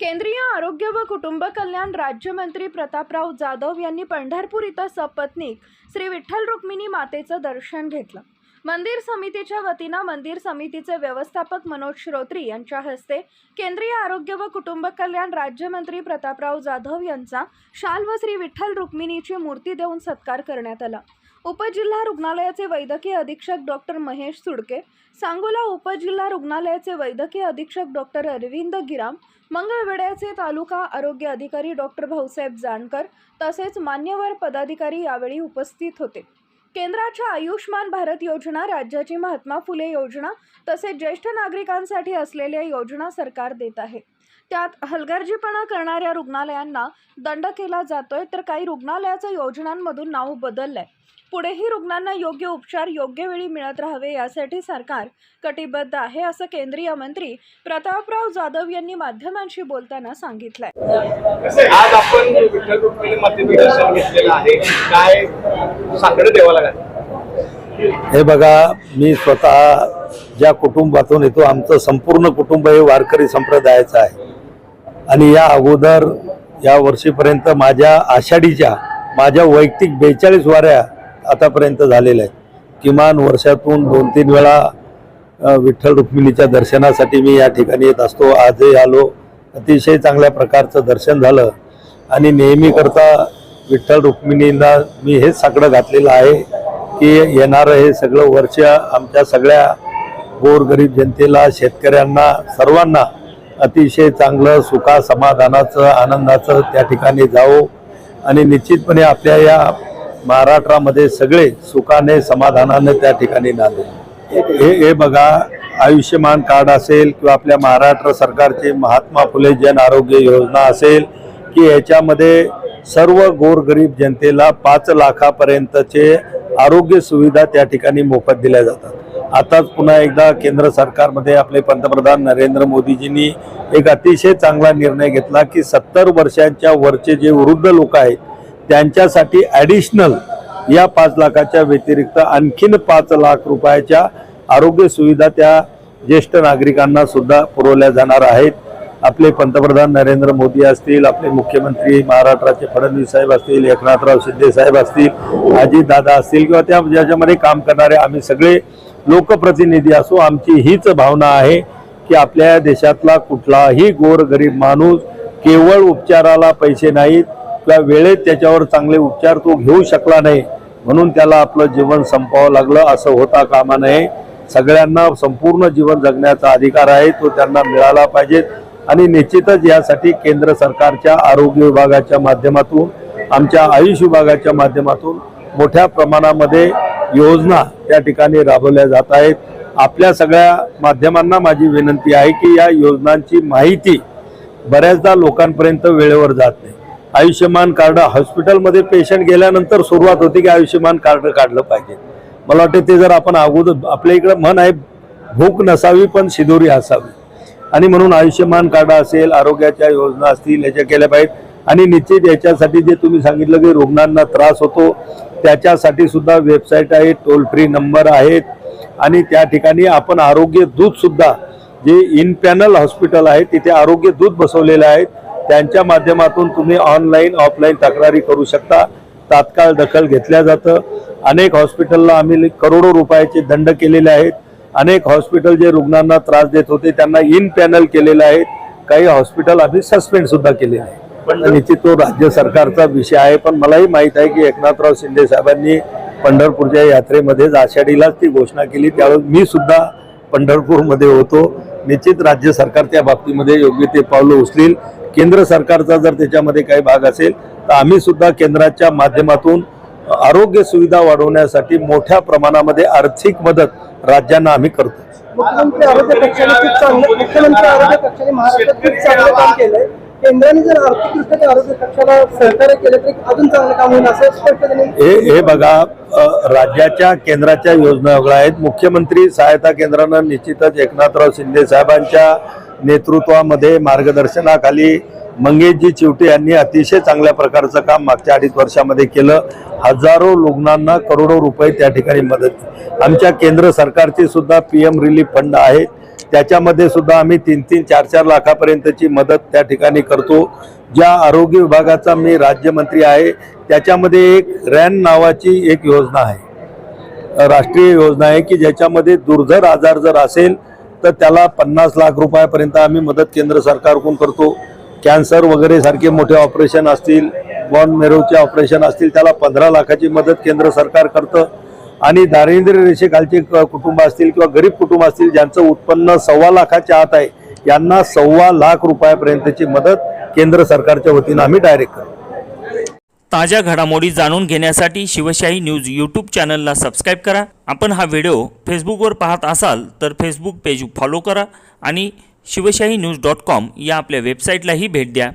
केंद्रीय आरोग्य व कुटुंब कल्याण राज्यमंत्री प्रतापराव जाधव यांनी पंढरपूर इथं सपत्नीक श्री विठ्ठल रुक्मिणी मातेचं दर्शन घेतलं. मंदिर समितीच्या वतीनं मंदिर समितीचे व्यवस्थापक मनोज श्रोत्री यांच्या हस्ते केंद्रीय आरोग्य व कुटुंब कल्याण राज्यमंत्री प्रतापराव जाधव यांचा शाल व श्री विठ्ठल रुक्मिणीची मूर्ती देऊन सत्कार करण्यात आला. उपजिल्हा रुग्णालयाचे वैद्यकीय अधीक्षक डॉक्टर महेश सुडके सांगोला उपजिल्हा रुग्णालयाचे वैद्यकीय अधीक्षक डॉक्टर अरविंद गिराम मंगळवेड्याचे तालुका आरोग्य अधिकारी डॉक्टर भाऊसाहेब जानकर तसेच मान्यवर पदाधिकारी यावेळी उपस्थित होते. केंद्राच्या आयुष्मान भारत योजना राज्याची महात्मा फुले योजना तसेच ज्येष्ठ नागरिकांसाठी असलेल्या योजना सरकार देत आहे. त्यात हलगर्जीपणा करणाऱ्या रुग्णालयांना दंड केला जातोय तर काही रुग्णालयाचं योजनांमधून नाव बदललंय. पुढेही रुग्णांना योग्य उपचार योग्य वेळी मिळत राहावे यासाठी सरकार कटिबद्ध आहे असं केंद्रीय मंत्री प्रतापराव जाधव यांनी माध्यमांशी बोलताना सांगितलंय. आज आपण आहे काय हे बघा मी स्वतः ज्या कुटुंबातून येतो आमचं संपूर्ण कुटुंब हे वारकरी संप्रदायाचं आहे. आणि या अगोदर या वर्षीपर्यंत माझ्या आषाढीच्या माझ्या वैयक्तिक बेचाळीस वाऱ्या आतापर्यंत झालेल्या आहेत. किमान वर्षातून दोन तीन वेळा विठ्ठल रुक्मिणीच्या दर्शनासाठी मी या ठिकाणी येत असतो. आजही आलो. अतिशय चांगल्या प्रकारचं दर्शन झालं. आणि नेहमीकरता विठ्ठल रुक्मिणीला मी हेच साकडं घातलेलं आहे की येणारं हे सगळं वर्ष आमच्या सगळ्या गोरगरीब जनतेला शेतकऱ्यांना सर्वांना अतिशय चांगलं सुखा समाधानाचं आनंदाचं त्या ठिकाणी जावो. आणि निश्चितपणे आपल्या या महाराष्ट्रामध्ये सगळे सुखाने समाधानाने त्या ठिकाणी नांदे हे हे बघा आयुष्यमान कार्ड असेल किंवा आपल्या महाराष्ट्र सरकारचे महात्मा फुले जन आरोग्य योजना असेल की याच्यामध्ये सर्व गोरगरीब जनतेला पाच लाखापर्यंतचे आरोग्य सुविधा त्या ठिकाणी मोफत दिल्या जातात. आताच पुन्हा एकदा केंद्र सरकारमध्ये आपले पंतप्रधान नरेंद्र मोदीजींनी एक अतिशय चांगला निर्णय घेतला की सत्तर वर्षांच्या वरचे जे वृद्ध लोक आहेत त्यांच्यासाठी ॲडिशनल या पाच लाखाच्या व्यतिरिक्त आणखीन पाच लाख रुपयाच्या आरोग्य सुविधा त्या ज्येष्ठ नागरिकांना सुद्धा पुरवल्या जाणार आहेत. आपले पंतप्रधान नरेंद्र मोदी असतील आपले मुख्यमंत्री महाराष्ट्राचे फडणवीस साहेब असतील एकनाथराव शिंदे साहेब असतील अजितदादा असतील किंवा त्या ज्याच्यामध्ये काम करणारे आम्ही सगळे लोकप्रतिनिधी असो आमची हीच भावना आहे की आपल्या देशातला कुठलाही गोरगरीब माणूस केवळ उपचाराला पैसे नाहीत किंवा वेळेत त्याच्यावर चांगले उपचार तो घेऊ शकला नाही म्हणून त्याला आपलं जीवन संपावं लागलं असं होता कामा नये. सगळ्यांना संपूर्ण जीवन जगण्याचा अधिकार आहे तो त्यांना मिळाला पाहिजे. आणि निश्चितच यासाठी केंद्र सरकारच्या आरोग्य विभागाच्या माध्यमातून आमच्या आयुष विभागाच्या माध्यमातून मोठ्या प्रमाणामध्ये योजना त्या ठिकाणी राबवल्या जात आहेत. आपल्या सगळ्या माध्यमांना माझी विनंती आहे की या योजनांची माहिती बऱ्याचदा लोकांपर्यंत वेळेवर जात नाही. आयुष्यमान कार्ड हॉस्पिटलमध्ये पेशंट गेल्यानंतर सुरुवात होती की आयुष्यमान कार्ड काढलं पाहिजे. मला वाटतं ते जर आपण अगोदर आपल्या इकडं म्हण आहे भूक नसावी पण शिदोरी असावी. आणि म्हणून आयुष्यमान कार्ड असेल आरोग्याच्या योजना असतील याच्या केल्या पाहिजेत. आणि निश्चित याच्यासाठी जे तुम्ही सांगितलं की रुग्णांना त्रास होतो त्याच्यासाठी सुद्धा वेबसाईट आहे टोल फ्री नंबर आहेत. आणि त्या ठिकाणी आपण आरोग्य दूत सुद्धा जे इन पॅनल हॉस्पिटल आहे तिथे आरोग्य दूत बसवलेले आहेत. त्यांच्या माध्यमातून तुम्ही ऑनलाईन ऑफलाईन तक्रारी करू शकता. तात्काळ दखल घेतल्या जातं. अनेक हॉस्पिटलला आम्ही करोडो रुपयाचे दंड केलेले आहेत. अनेक हॉस्पिटल जे रुग्णांना त्रास देत होते त्यांना इन पॅनल केलेले आहेत काही हॉस्पिटल आम्ही सस्पेंड सुद्धा केलेले आहे पण निश्चित तो राज्य सरकारचा विषय आहे पण मलाही माहीत आहे की एकनाथराव शिंदे साहेबांनी पंढरपूरच्या यात्रेमध्येच आषाढीलाच ती घोषणा केली. त्यावेळेस मी सुद्धा पंढरपूरमध्ये होतो. निश्चित राज्य सरकार त्या बाबतीमध्ये योग्य ते पावलं उचलील. केंद्र सरकारचा जर त्याच्यामध्ये काही भाग असेल तर आम्ही सुद्धा केंद्राच्या माध्यमातून आरोग्य सुविधा वाढवण्यासाठी मोठ्या प्रमाणामध्ये आर्थिक मदत राज्यांना आम्ही करतो. मुख्यमंत्री आरोग्य कक्षाने खूप चांगलं मुख्यमंत्री आरोग्य कक्षाने महाराष्ट्रात खूप चांगलं काम केलंय. केंद्राने जर आर्थिकदृष्ट्या त्या आरोग्य कक्षाला सहकार्य केलं तरी अजून चांगलं काम होईल असं स्पष्ट हे हे बघा राज्याच्या केंद्राच्या योजना वेगळ्या आहेत. मुख्यमंत्री सहायता केंद्रानं निश्चितच एकनाथराव शिंदे साहेबांच्या नेतृत्वामध्ये मार्गदर्शनाखाली मंगेशजी चिवटे यांनी अतिशय चांगल्या प्रकारचं काम मागच्या अडीच वर्षामध्ये केलं. हजारो रुग्णांना करोडो रुपये त्या ठिकाणी मदत. आमच्या केंद्र सरकारचे सुद्धा पी एम रिलीफ फंड आहेत. त्याच्यामध्ये सुद्धा आम्ही तीन तीन चार चार लाखापर्यंतची मदत त्या ठिकाणी करतो. ज्या आरोग्य विभागाचा मी राज्यमंत्री आहे त्याच्यामध्ये एक रॅन नावाची एक योजना आहे. राष्ट्रीय योजना आहे की ज्याच्यामध्ये दुर्धर आजार जर असेल तर त्याला पन्नास लाख रुपयापर्यंत आम्ही मदत केंद्र सरकारकडून करतो. कॅन्सर वगैरे सारखे मोठे ऑपरेशन असतील बॉन मेरोचे ऑपरेशन असतील त्याला पंधरा लाखाची मदत केंद्र सरकार करतं. आणि दारिद्र्य रेषेखालचे क- कुटुंब असतील किंवा गरीब कुटुंब असतील ज्यांचं उत्पन्न सव्वा लाखाच्या आत आहे यांना सव्वा लाख रुपयापर्यंतची मदत केंद्र सरकारच्या वतीनं आम्ही डायरेक्ट करू ताज्या घडामोडी जाणून घेण्यासाठी शिवशाही न्यूज यूट्यूब चॅनलला सबस्क्राईब करा. आपण हा व्हिडिओ फेसबुकवर पाहत असाल तर फेसबुक पेज फॉलो करा आणि शिवशाही न्यूज डॉट कॉम या आपल्या वेबसाईटलाही भेट द्या.